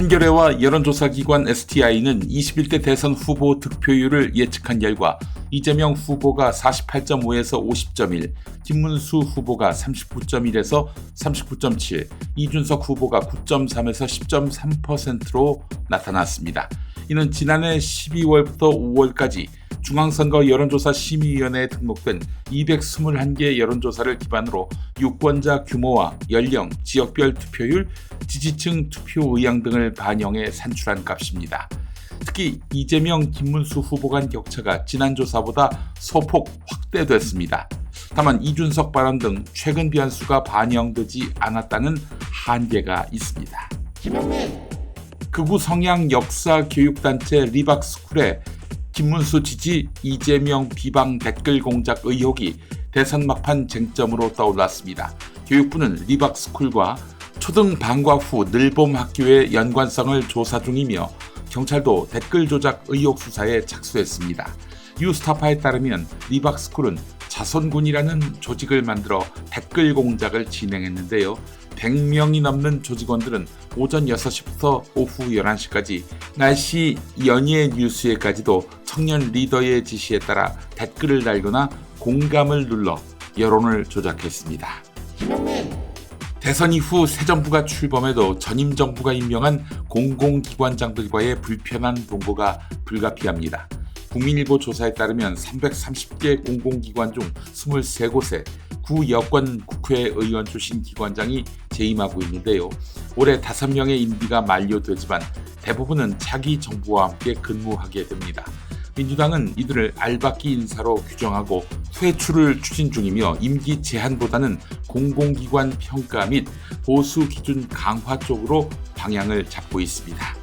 한겨레와 여론조사기관 STI는 21대 대선 후보 득표율을 예측한 결과 이재명 후보가 48.5에서 50.1, 김문수 후보가 39.1에서 39.7, 이준석 후보가 9.3에서 10.3%로 나타났습니다. 이는 지난해 12월부터 5월까지 중앙선거 여론조사 심의위원회에 등록된 221개 여론조사를 기반으로 유권자 규모와 연령, 지역별 투표율, 지지층 투표 의향 등을 반영해 산출한 값입니다. 특히 이재명, 김문수 후보 간 격차가 지난 조사보다 소폭 확대됐습니다. 다만 이준석 발언 등 최근 변수가 반영되지 않았다는 한계가 있습니다. 극우 성향 역사 교육단체 리박스쿨의 김문수 지지 이재명 비방 댓글 공작 의혹이 대선 막판 쟁점으로 떠올랐습니다. 교육부는 리박스쿨과 초등 방과 후 늘봄 학교의 연관성을 조사 중이며 경찰도 댓글 조작 의혹 수사에 착수했습니다. 뉴스타파에 따르면 리박스쿨은 자선군이라는 조직을 만들어 댓글 공작을 진행했는데요. 100명이 넘는 조직원들은 오전 6시부터 오후 11시까지 날씨 연예 뉴스에까지도 청년 리더의 지시에 따라 댓글을 달거나 공감을 눌러 여론을 조작했습니다. 대선 이후 새 정부가 출범해도 전임 정부가 임명한 공공기관장들과의 불편한 동거가 불가피합니다. 국민일보 조사에 따르면 330개 공공기관 중 23곳에 구 여권 국회의원 출신 기관장이 재임하고 있는데요. 올해 5명의 임기가 만료되지만 대부분은 차기 정부와 함께 근무하게 됩니다. 민주당은 이들을 알박기 인사로 규정하고 퇴출을 추진 중이며 임기 제한보다는 공공기관 평가 및 보수 기준 강화 쪽으로 방향을 잡고 있습니다.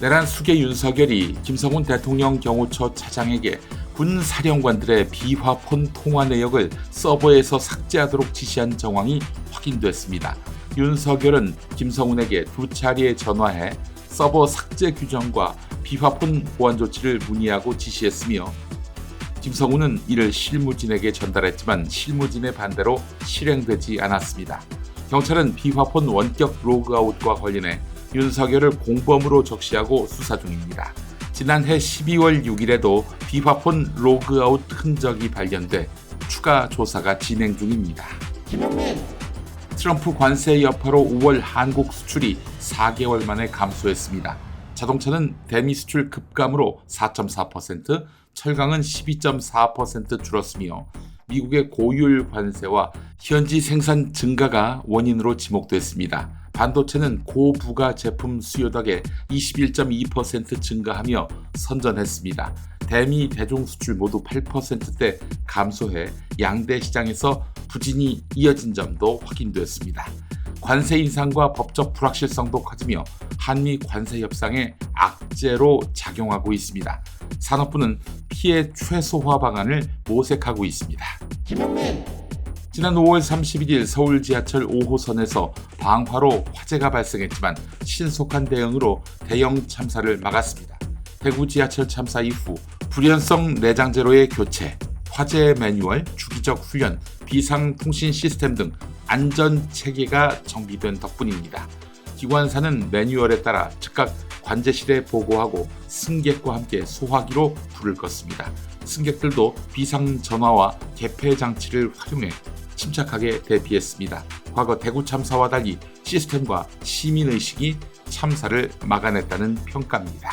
내란 수계 윤석열이 김성훈 대통령 경호처 차장에게 군 사령관들의 비화폰 통화 내역을 서버에서 삭제하도록 지시한 정황이 확인됐습니다. 윤석열은 김성훈에게 두 차례 전화해 서버 삭제 규정과 비화폰 보안 조치를 문의하고 지시했으며 김성훈은 이를 실무진에게 전달했지만 실무진의 반대로 실행되지 않았습니다. 경찰은 비화폰 원격 로그아웃과 관련해 윤석열을 공범으로 적시하고 수사 중입니다. 지난해 12월 6일에도 비화폰 로그아웃 흔적이 발견돼 추가 조사가 진행 중입니다. 트럼프 관세 여파로 5월 한국 수출이 4개월 만에 감소했습니다. 자동차는 대미 수출 급감으로 4.4%, 철강은 12.4% 줄었으며 미국의 고율 관세와 현지 생산 증가가 원인으로 지목됐습니다. 반도체는 고부가 제품 수요 덕에 21.2% 증가하며 선전했습니다. 대미 대중 수출 모두 8%대 감소해 양대 시장에서 부진이 이어진 점도 확인됐습니다. 관세 인상과 법적 불확실성도 커지며 한미 관세 협상에 악재로 작용하고 있습니다. 산업부는 피해 최소화 방안을 모색하고 있습니다. 지난 5월 31일 서울 지하철 5호선에서 방화로 화재가 발생했지만 신속한 대응으로 대형 참사를 막았습니다. 대구 지하철 참사 이후 불연성 내장재로의 교체, 화재 매뉴얼, 주기적 훈련, 비상통신 시스템 등 안전 체계가 정비된 덕분입니다. 기관사는 매뉴얼에 따라 즉각 관제실에 보고하고 승객과 함께 소화기로 불을 껐습니다. 승객들도 비상 전화와 개폐 장치를 활용해 침착하게 대피했습니다. 과거 대구 참사와 달리 시스템과 시민의식이 참사를 막아냈다는 평가입니다.